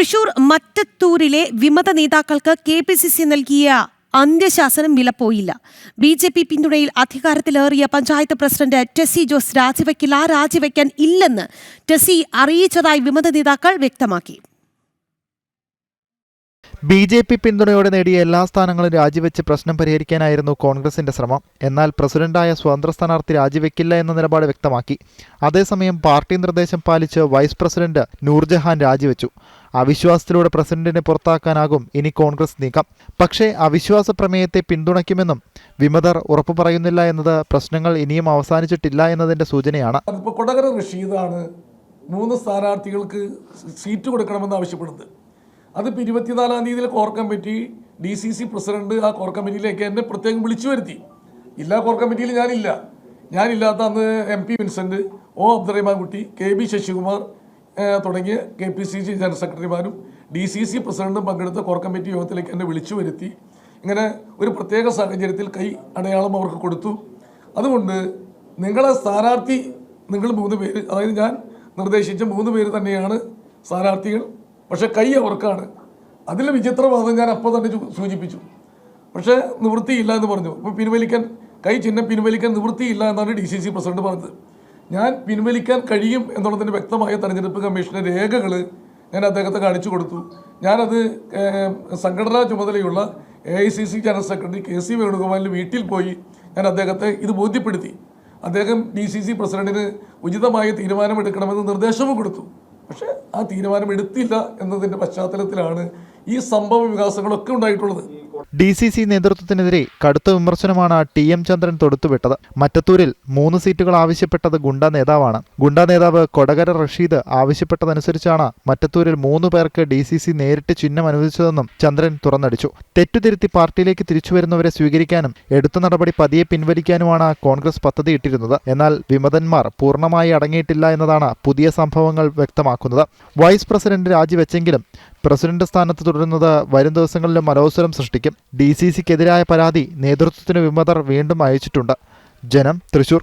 തൃശൂർ മറ്റത്തൂരിലെ വിമത നേതാക്കൾക്ക് K P C C നൽകിയ അന്ത്യശാസനം വിലപ്പോയില്ല. ബി ജെ പി പിന്തുണയിൽ അധികാരത്തിലേറിയ പഞ്ചായത്ത് പ്രസിഡന്റ് ടെസി ജോസ് രാജിവെക്കില്ല. രാജിവെക്കാൻ ഇല്ലെന്ന് ടെസി അറിയിച്ചതായി വിമത നേതാക്കൾ വ്യക്തമാക്കി. ബി ജെ പി പിന്തുണയോടെ നേടിയ എല്ലാ സ്ഥാനങ്ങളും രാജിവെച്ച് പ്രശ്നം പരിഹരിക്കാനായിരുന്നു കോൺഗ്രസിന്റെ ശ്രമം. എന്നാൽ പ്രസിഡന്റായ സ്വതന്ത്ര സ്ഥാനാർത്ഥി രാജിവെക്കില്ല എന്ന നിലപാട് വ്യക്തമാക്കി. അതേസമയം പാർട്ടി നിർദ്ദേശം പാലിച്ച് വൈസ് പ്രസിഡന്റ് നൂർജഹാൻ രാജിവെച്ചു. അവിശ്വാസത്തിലൂടെ പ്രസിഡന്റിനെ പുറത്താക്കാനാകും ഇനി കോൺഗ്രസ് നീക്കം. പക്ഷേ അവിശ്വാസ പ്രമേയത്തെ പിന്തുണയ്ക്കുമെന്നും വിമതർ ഉറപ്പു പറയുന്നില്ല എന്നത് പ്രശ്നങ്ങൾ ഇനിയും അവസാനിച്ചിട്ടില്ല എന്നതിന്റെ സൂചനയാണ്. മൂന്ന് സ്ഥാനാർത്ഥികൾക്ക് സീറ്റ് കൊടുക്കണമെന്ന് ആവശ്യപ്പെടുന്നത്. അതിപ്പോൾ ഇരുപത്തിനാലാം തീയതിയിൽ core committee D C C president ആ കോർ കമ്മിറ്റിയിലേക്ക് എന്നെ പ്രത്യേകം വിളിച്ചു വരുത്തി. ഇല്ല കോർ കമ്മിറ്റിയിൽ ഞാനില്ല. ഞാനില്ലാത്ത അന്ന് M P Vincent O Abdurahiman Kutty K B Sasikumar തുടങ്ങിയ K P C C general സെക്രട്ടറിമാരും D C C പ്രസിഡന്റും പങ്കെടുത്ത കോർ കമ്മിറ്റി യോഗത്തിലേക്ക് എന്നെ വിളിച്ചു വരുത്തി. ഇങ്ങനെ ഒരു പ്രത്യേക സാഹചര്യത്തിൽ കൈ അടയാളം അവർക്ക് കൊടുത്തു. അതുകൊണ്ട് നിങ്ങളെ സ്ഥാനാർത്ഥി നിങ്ങൾ മൂന്ന് പേര് അതായത് ഞാൻ നിർദ്ദേശിച്ച മൂന്ന് പേര് തന്നെയാണ് സ്ഥാനാർത്ഥികൾ. പക്ഷെ കൈ അവർക്കാണ്. അതിൽ വിചിത്രവാദം ഞാൻ അപ്പോൾ തന്നെ സൂചിപ്പിച്ചു. പക്ഷേ നിവൃത്തിയില്ല എന്ന് പറഞ്ഞു. അപ്പോൾ പിൻവലിക്കാൻ കൈ ചിഹ്നം പിൻവലിക്കാൻ നിവൃത്തിയില്ല എന്നാണ് ഡി സി സി പ്രസിഡന്റ് പറഞ്ഞത്. ഞാൻ പിൻവലിക്കാൻ കഴിയും എന്നുള്ളതിന്റെ വ്യക്തമായ തെരഞ്ഞെടുപ്പ് കമ്മീഷന്റെ രേഖകൾ ഞാൻ അദ്ദേഹത്തെ കാണിച്ചു കൊടുത്തു. ഞാനത് സംഘടനാ ചുമതലയുള്ള A I C C general secretary K C വേണുഗോപാലിന്റെ വീട്ടിൽ പോയി ഞാൻ അദ്ദേഹത്തെ ഇത് ബോധ്യപ്പെടുത്തി. അദ്ദേഹം ഡി സി സി പ്രസിഡന്റിന് ഉചിതമായ തീരുമാനമെടുക്കണമെന്ന് നിർദ്ദേശവും കൊടുത്തു. പക്ഷേ ആ തീരുമാനം എടുത്തില്ല എന്നതിന്റെ പശ്ചാത്തലത്തിലാണ് ഈ സംഭവ വികാസങ്ങളൊക്കെ ഉണ്ടായിട്ടുള്ളത്. ഡി സി സി നേതൃത്വത്തിനെതിരെ കടുത്ത വിമർശനമാണ് ടി എം ചന്ദ്രൻ തൊടുത്തുവിട്ടത്. മറ്റത്തൂരിൽ മൂന്ന് സീറ്റുകൾ ആവശ്യപ്പെട്ടത് ഗുണ്ട നേതാവാണ്. ഗുണ്ട നേതാവ് കൊടകര റഷീദ് ആവശ്യപ്പെട്ടതനുസരിച്ചാണ് മറ്റത്തൂരിൽ മൂന്ന് പേർക്ക് ഡി സി സി നേരിട്ട് ചിഹ്നം അനുവദിച്ചതെന്നും ചന്ദ്രൻ തുറന്നടിച്ചു. തെറ്റുതിരുത്തി പാർട്ടിയിലേക്ക് തിരിച്ചുവരുന്നവരെ സ്വീകരിക്കാനും എടുത്ത നടപടി പതിയെ പിൻവലിക്കാനുമാണ് കോൺഗ്രസ് പദ്ധതിയിട്ടിരുന്നത്. എന്നാൽ വിമതന്മാർ പൂർണമായി അടങ്ങിയിട്ടില്ല എന്നതാണ് പുതിയ സംഭവങ്ങൾ വ്യക്തമാക്കുന്നത്. വൈസ് പ്രസിഡന്റ് രാജിവെച്ചെങ്കിലും പ്രസിഡന്റ് സ്ഥാനത്ത് തുടരുന്നത് വരും ദിവസങ്ങളിലും അലോസരം സൃഷ്ടിക്കും. ഡി സി സിക്കെതിരായ പരാതി നേതൃത്വത്തിന് വിമതർ വീണ്ടും അയച്ചിട്ടുണ്ട്. ജനം തൃശൂർ.